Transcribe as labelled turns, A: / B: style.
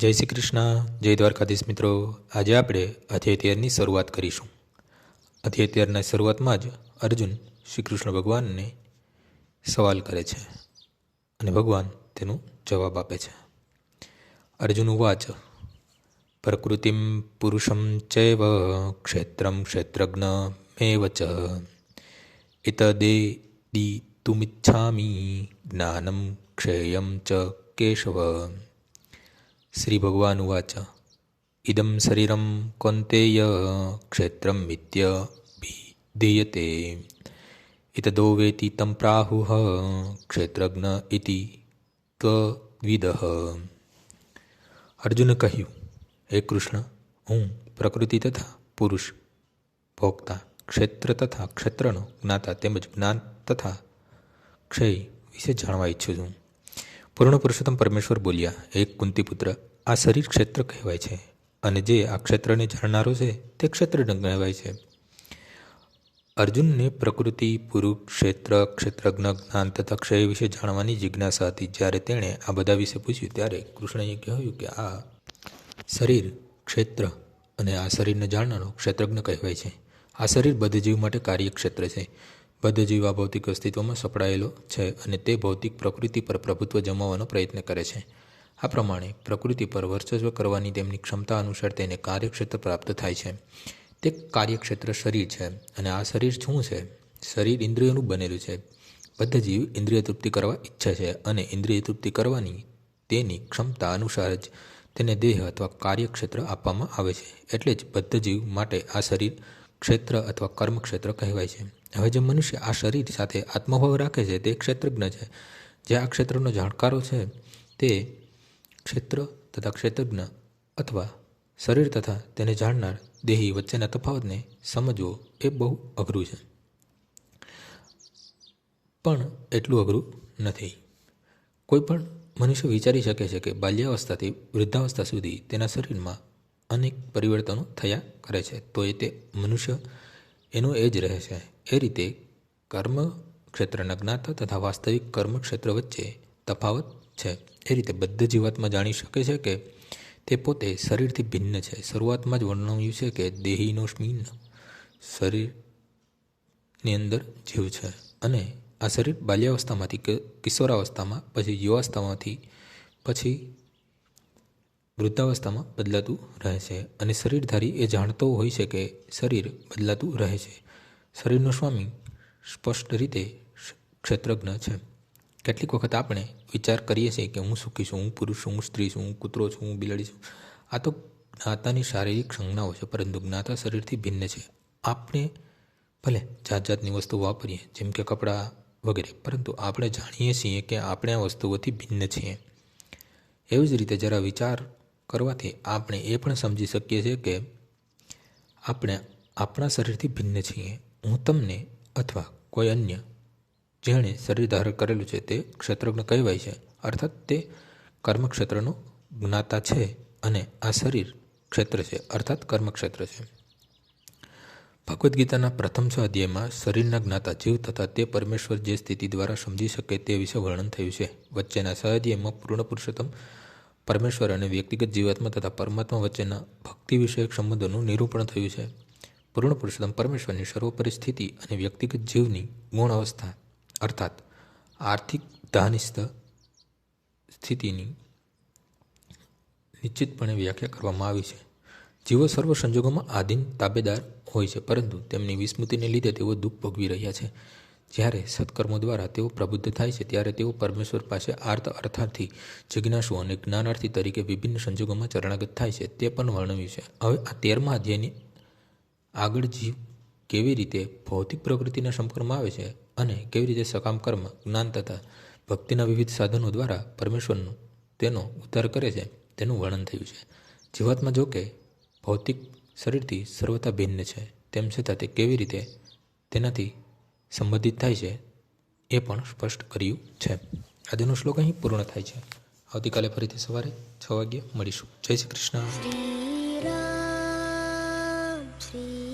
A: જય શ્રી કૃષ્ણ. જય દ્વારકાધીશ મિત્રો. આજે આપણે અધ્યાયની શરૂઆત કરીશું. અધ્યાયની શરૂઆતમાં જ અર્જુન શ્રી કૃષ્ણ ભગવાનને સવાલ કરે છે અને ભગવાન તેનો જવાબ આપે છે. અર્જુન વાચ પ્રકૃતિમ પુરુષમ ચૈવ ક્ષેત્રમ ક્ષેત્રજ્ઞ મેવ ચ ઇતદે દીતુમિચ્છામી જ્ઞાનમ ક્ષેયમ ચ કેશવ. શ્રી ભગવાન ઉવાચ ઇદમ શરીરમ કૌંતેય ક્ષેત્રમ મિત્ય ધીયતે ઇતદો વેતિ તમ પ્રાહુઃ ક્ષેત્રજ્ઞ ઇતિ ત્વવિદઃ અર્જુન કહ્યું હે કૃષ્ણ હું પ્રકૃતિ તથા પુરુષ ભોગતા ક્ષેત્ર તથા ક્ષેત્રનો જ્ઞાતા તેમજ જ્ઞાન તથા ક્ષય વિશે જાણવા ઈચ્છું છું પૂર્ણ પુરુષોત્તમ પરમેશ્વર બોલ્યા એક કુંતીપુત્ર આ શરીર ક્ષેત્ર કહેવાય છે અને જે આ ક્ષેત્રને જાણનારો છે તે ક્ષેત્રજ્ઞ કહેવાય છે. અર્જુનને પ્રકૃતિ, પુરુષ, ક્ષેત્ર, ક્ષેત્રજ્ઞ, જ્ઞાન તથા ક્ષય વિશે જાણવાની જિજ્ઞાસા હતી જ્યારે તેણે આ બધા વિશે પૂછ્યું ત્યારે કૃષ્ણએ કહ્યું કે આ શરીર ક્ષેત્ર અને આ શરીરને જાણનારો ક્ષેત્રજ્ઞ કહેવાય છે. આ શરીર બધે જીવ માટે કાર્યક્ષેત્ર છે. બધે જીવ આ ભૌતિક અસ્તિત્વમાં સપડાયેલો છે અને તે ભૌતિક પ્રકૃતિ પર પ્રભુત્વ જમાવવાનો પ્રયત્ન કરે છે. આ પ્રમાણે પ્રકૃતિ પર વર્ચસ્વ કરવાની તેમની ક્ષમતા અનુસાર તેને કાર્યક્ષેત્ર પ્રાપ્ત થાય છે. તે કાર્યક્ષેત્ર શરીર છે અને આ શરીર શું છે? શરીર ઇન્દ્રિયોનું બનેલું છે. બધા જીવ ઇન્દ્રિય તૃપ્તિ કરવા ઈચ્છે છે અને ઇન્દ્રિય તૃપ્તિ કરવાની તેની ક્ષમતા અનુસાર જ તેને દેહ અથવા કાર્યક્ષેત્ર આપવામાં આવે છે. એટલે જ બધા જીવ માટે આ શરીર ક્ષેત્ર અથવા કર્મક્ષેત્ર કહેવાય છે. હવે જે મનુષ્ય આ શરીર સાથે આત્મભાવ રાખે છે તે ક્ષેત્રજ્ઞ છે. જે આ ક્ષેત્રનો જાણકારો છે તે ક્ષેત્ર તથા ક્ષેત્રજ્ઞ અથવા શરીર તથા તેને જાણનાર દેહી વચ્ચેના તફાવતને સમજવો એ બહુ અઘરું છે. પણ એટલું અઘરું નથી. કોઈ પણ મનુષ્ય વિચારી શકે છે કે બાલ્યાવસ્થાથી વૃદ્ધાવસ્થા સુધી તેના શરીરમાં અનેક પરિવર્તનો થયા કરે છે, તો એ તે મનુષ્ય એનું એ જ રહે છે. એ રીતે કર્મ ક્ષેત્રના જ્ઞાતા તથા વાસ્તવિક કર્મ ક્ષેત્ર વચ્ચે તફાવત છે. એ રીતે બધા જીવાતમાં જાણી શકે છે કે તે પોતે શરીરથી ભિન્ન છે. શરૂઆતમાં જ વર્ણવ્યું છે કે દેહીનો સ્મીન શરીરની અંદર જીવ છે અને આ શરીર બાલ્યાવસ્થામાંથી કિશોરાવસ્થામાં, પછી યુવાવસ્થામાંથી, પછી વૃદ્ધાવસ્થામાં બદલાતું રહે છે અને શરીરધારી એ જાણતો હોય છે કે શરીર બદલાતું રહે છે. શરીરનો સ્વામી સ્પષ્ટ રીતે ક્ષેત્રજ્ઞ છે. કેટલીક વખત આપણે વિચાર કરીએ છીએ કે હું સુખી છું, હું પુરુષ છું, હું સ્ત્રી છું, હું કૂતરો છું, હું બિલાડી છું. આ તો જ્ઞાતાની શારીરિક સંજ્ઞાઓ છે, પરંતુ જ્ઞાતા શરીરથી ભિન્ન છે. આપણે ભલે જાત જાતની વસ્તુ વાપરીએ, જેમ કે કપડાં વગેરે, પરંતુ આપણે જાણીએ છીએ કે આપણે આ વસ્તુઓથી ભિન્ન છીએ. એવી જ રીતે જરા વિચાર કરવાથી આપણે એ પણ સમજી શકીએ છીએ કે આપણે આપણા શરીરથી ભિન્ન છીએ. હું તમને અથવા કોઈ અન્ય જેણે શરીર ધારણ કરેલું છે તે ક્ષત્રજ્ઞ કહેવાય છે. અર્થાત તે કર્મક્ષેત્રનો જ્ઞાતા છે અને આ શરીર ક્ષેત્ર છે. અર્થાત કર્મક્ષેત્ર છે. ભગવદ્ ગીતાના પ્રથમ છ અધ્યાયમાં શરીરના જ્ઞાતા જીવ તથા તે પરમેશ્વર જે સ્થિતિ દ્વારા સમજી શકે તે વિશે વર્ણન થયું છે. વચ્ચેના છ અધ્યાયમાં પૂર્ણ પુરુષોત્તમ પરમેશ્વર અને વ્યક્તિગત જીવાત્મા તથા પરમાત્મા વચ્ચેના ભક્તિ વિષયક સંબંધોનું નિરૂપણ થયું છે. પૂર્ણ પુરુષોત્તમ પરમેશ્વરની સર્વોપરી સ્થિતિ અને વ્યક્તિગત જીવની ગુણ અવસ્થા અર્થાત આર્થિક ધાનિસ્ત સ્થિતિની નિશ્ચિતપણે વ્યાખ્યા કરવામાં આવી છે. જીવો સર્વ સંજોગોમાં આધીન, તાબેદાર હોય છે, પરંતુ તેમની વિસ્મૃતિને લીધે તેઓ દુઃખ ભોગવી રહ્યા છે. જ્યારે સત્કર્મો દ્વારા તેઓ પ્રબુદ્ધ થાય છે, ત્યારે તેઓ પરમેશ્વર પાસે આર્થ અર્થાર્થી જિજ્ઞાસુ અને જ્ઞાનાર્થી તરીકે વિભિન્ન સંજોગોમાં ચરણાગત થાય છે, તે પણ વર્ણવ્યું છે. હવે આ તેરમા અધ્યાયની આગળ જીવ કેવી રીતે ભૌતિક પ્રકૃતિના સંપર્કમાં આવે છે અને કેવી રીતે સકામ કર્મ, જ્ઞાન તથા ભક્તિના વિવિધ સાધનો દ્વારા પરમેશ્વરનું તેનો ઉદ્ધાર કરે છે, તેનું વર્ણન થયું છે. જીવાતમાં જો કે ભૌતિક શરીરથી સર્વથા ભિન્ન છે, તેમ છતાં તે કેવી રીતે તેનાથી સંબંધિત થાય છે, એ પણ સ્પષ્ટ કર્યું છે. આજનો શ્લોક અહીં પૂર્ણ થાય છે. આવતીકાલે ફરીથી સવારે છ વાગ્યે મળીશું. જય શ્રી કૃષ્ણ.
B: શ્રી